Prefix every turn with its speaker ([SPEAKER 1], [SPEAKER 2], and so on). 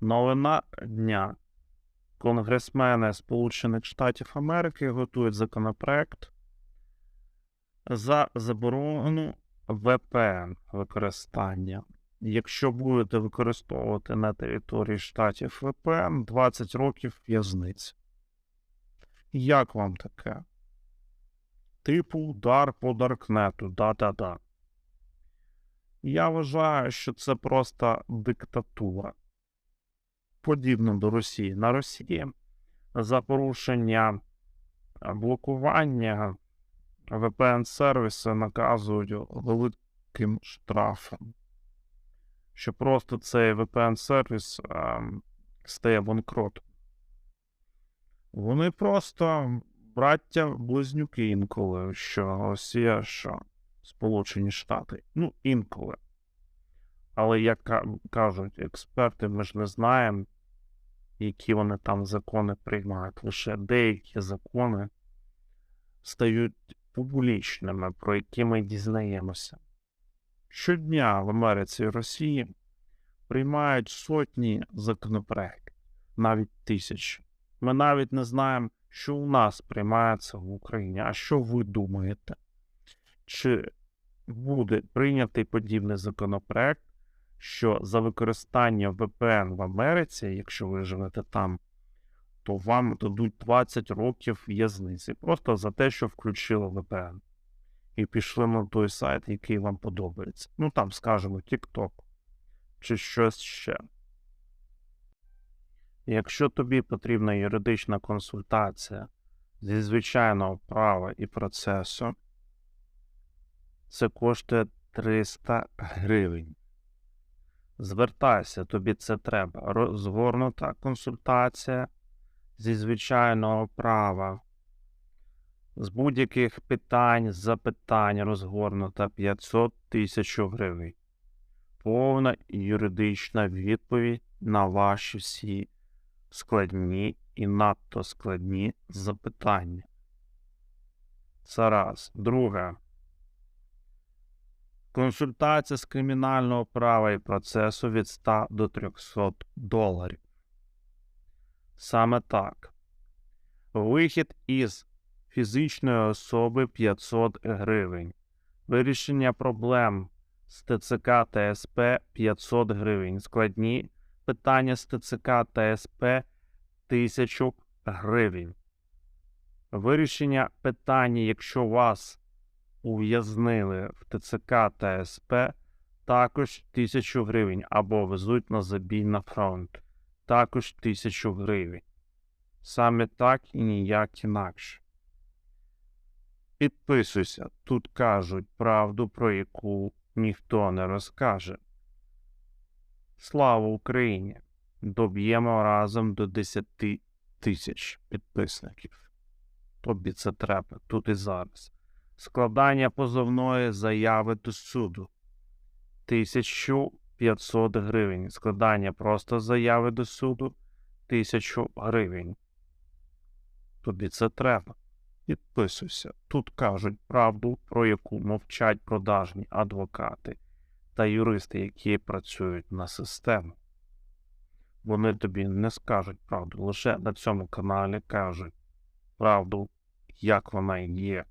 [SPEAKER 1] Новина дня. Конгресмени Сполучених Штатів Америки готують законопроект за заборону VPN використання. Якщо будете використовувати на території штатів VPN 20 років в'язниці. Як вам таке? Типу удар по Даркнету, да-да-да. Я вважаю, що це просто диктатура. Подібно до Росії. На Росії за порушення блокування VPN-сервіси наказують великим штрафом. Що просто цей VPN-сервіс ем, стає банкротом. Вони просто браття-близнюки інколи, що Росія, що Сполучені Штати. Ну, інколи. Але, як кажуть експерти, ми ж не знаємо, які вони там закони приймають. Лише деякі закони стають публічними, про які ми дізнаємося. Щодня в Америці і Росії приймають сотні законопроєктів, навіть тисячі. Ми навіть не знаємо, що у нас приймається в Україні. А що ви думаєте? Чи буде прийнятий подібний законопроект, що за використання VPN в Америці, якщо ви живете там, то вам дадуть 20 років в'язниці просто за те, що включили VPN. І пішли на той сайт, який вам подобається. Ну там, скажімо, TikTok чи щось ще. Якщо тобі потрібна юридична консультація зі звичайного права і процесу, це коштує 300 гривень. Звертайся, тобі це треба. Розгорнута консультація зі звичайного права. З будь-яких питань, запитань розгорнута 500 тисяч гривень. Повна юридична відповідь на ваші всі складні і надто складні запитання. Це раз. Друге. Консультація з кримінального права і процесу від 100 до 300 доларів. Саме так. Вихід із фізичної особи 500 гривень. Вирішення проблем з ТЦК та СП 500 гривень. Складні питання з ТЦК та СП 1000 гривень. Вирішення питання, якщо вас ув'язнили в ТЦК та СП, також 1000 гривень або везуть на забій на фронт, також 1000 гривень. Саме так і ніяк інакше. Підписуйся, тут кажуть правду, про яку ніхто не розкаже. Слава Україні! Доб'ємо разом до 10 тисяч підписників. Тобі це треба тут і зараз. Складання позовної заяви до суду 1500 гривень. Складання просто заяви до суду 1000 гривень. Тобі це треба. Підписуйся. Тут кажуть правду, про яку мовчать продажні адвокати та юристи, які працюють на систему. Вони тобі не скажуть правду, лише на цьому каналі кажуть правду, як вона є.